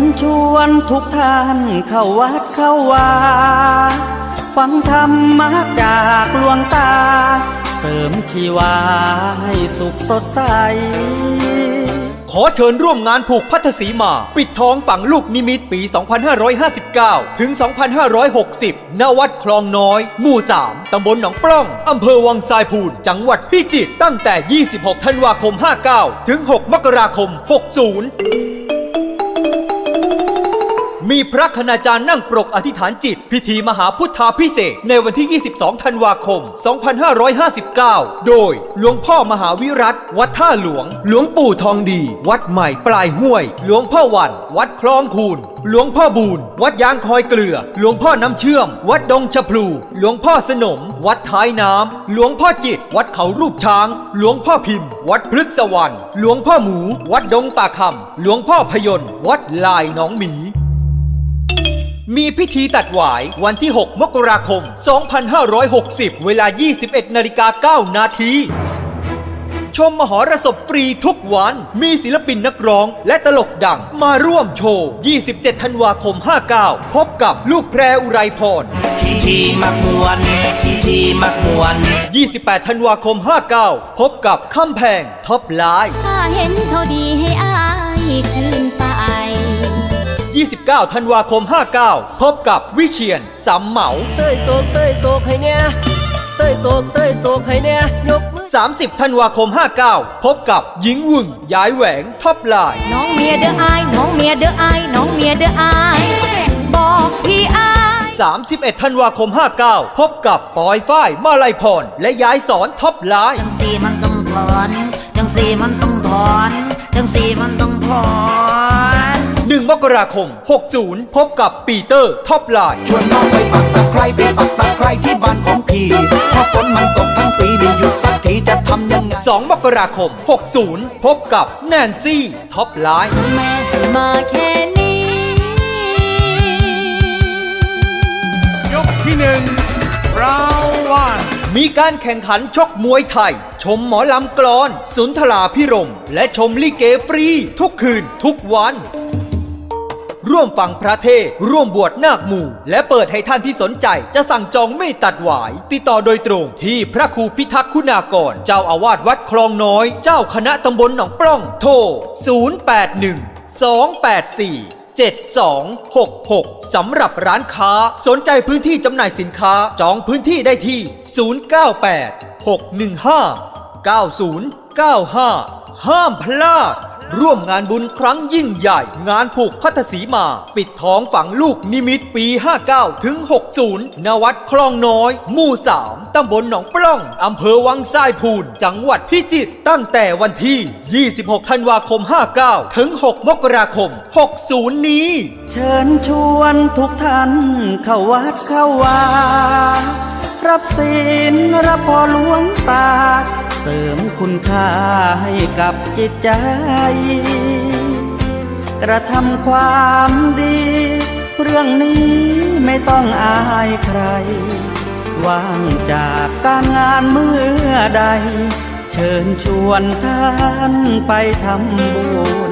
ญชวนทุกท่านเข้าวัดเข้าวาฟังธรรมะจากหลวงตา เสริมชีวาให้สุขสดใส ขอเชิญร่วมงานผูกพัทธสีมา ปิดทองฝังลูกนิมิตปี 2559 ถึง 2560 ณ วัดคลองน้อย หมู่ 3 ตำบลหนองปล้อง อำเภอวังทรายพูน จังหวัดพิจิตร ตั้งแต่ 26 ธันวาคม 59 ถึง 6 มกราคม 60 มีพระคณาจารย์นั่งปรกอธิษฐานจิต พิธีมหาพุทธาพิเศษในวันที่ 22 ธันวาคม 2559 โดยหลวงพ่อมหาวิรัตวัดท่าหลวง หลวงปู่ทองดี วัดใหม่ปลายห้วย หลวงพ่อวัน วัดคลองคูนหลวงพ่อบูนวัดยางคอยเกลือ หลวงพ่อน้ำเชื่อม วัดดงชะพลู หลวงพ่อสนม วัดท้ายน้ำ หลวงพ่อจิต วัดเขารูปช้าง หลวงพ่อพิมพ์ วัดพฤกษวรรณหลวงพ่อหมู วัดดงป่าคำหลวงพ่อพยนต์วัดลายหนองหมี มีพิธีตัดหวายวันที่ 6 มกราคม 2560 เวลา 21 นาฬิกา 9 นาที ชมมหรสพฟรีทุกวัน มีศิลปินนักร้องและตลกดังมาร่วมโชว์ 27 ธันวาคม 59 พบกับลูกแพรอุไรพรพิธีมักมวนพิธีมักมวน 28 ธันวาคม 59 พบกับคำแพงท็อปไลน์ถ้าเห็นเขาดีให้อายคืนไป 29 ธันวาคม 59 พบกับวิเชียนสำเหมา เต้ยโศกเต้ยโศกให้เนี่ยเต้ยโศกเต้ยโศกให้เนี่ยยกมือ30 ธันวาคม 59 พบกับหญิงวึงย้ายแหวงท็อปไลน์ น้องเมียเด้ออาย น้องเมียเด้ออาย น้องเมียเด้ออาย บอกพี่อาย 31 ธันวาคม 59 พบกับปอยฝ้ายมาลัยพร และย้ายสอนท็อปไลน์ จังสีมันต้องถอน จังสีมันต้องถอน จังสีมันต้องถอน1ม กราคม 60 พบกับปีเตอร์ท็อปไลน์ชวนน้องไปปักตะไคร้ไปปักตะไคร้ที่บ้านของพี่เพราะฝนมันตกทั้งปีไม่หยุดสักทีจะทำยังไง2มกราคม 60 พบกับแนนซี่ท็อปไลน์แม่ให้มาแค่นี้ ยกที่หนึ่ง round one มีการแข่งขันชกมวยไทย ชมหมอลำกลอน สุนทราพิรม และชมลิเกฟรี ทุกคืนทุกวัน ร่วมฟังพระเทศ ร่วมบวชนาคหมู่ และเปิดให้ท่านที่สนใจจะสั่งจองไม่ตัดหวาย ติดต่อโดยตรงที่พระครูพิทักษ์คุณากร เจ้าอาวาสวัดคลองน้อย เจ้าคณะตำบลหนองปล้อง โทร 081 284 7266 สำหรับร้านค้าสนใจพื้นที่จำหน่ายสินค้าจองพื้นที่ได้ที่ 098 615 9095 ห้ามพลาด ร่วมงานบุญครั้งยิ่งใหญ่ งานผูกพัทธสีมา ปิดท้องฝังลูกนิมิตปี 59 ถึง 60 ณ วัดคลองน้อย หมู่ 3 ตำบลหนองปล้อง อำเภอวังทรายพูน จังหวัดพิจิตร ตั้งแต่วันที่ 26 ธันวาคม 59 ถึง 6 มกราคม 60 นี้ เชิญชวนทุกท่านเข้าวัดเข้าวารับศีลรับพอหลวงตา เสริมคุณค่าให้กับจิตใจ กระทำความดี เรื่องนี้ไม่ต้องอายใคร ว่างจากการงานเมื่อใด เชิญชวนท่านไปทำบุญ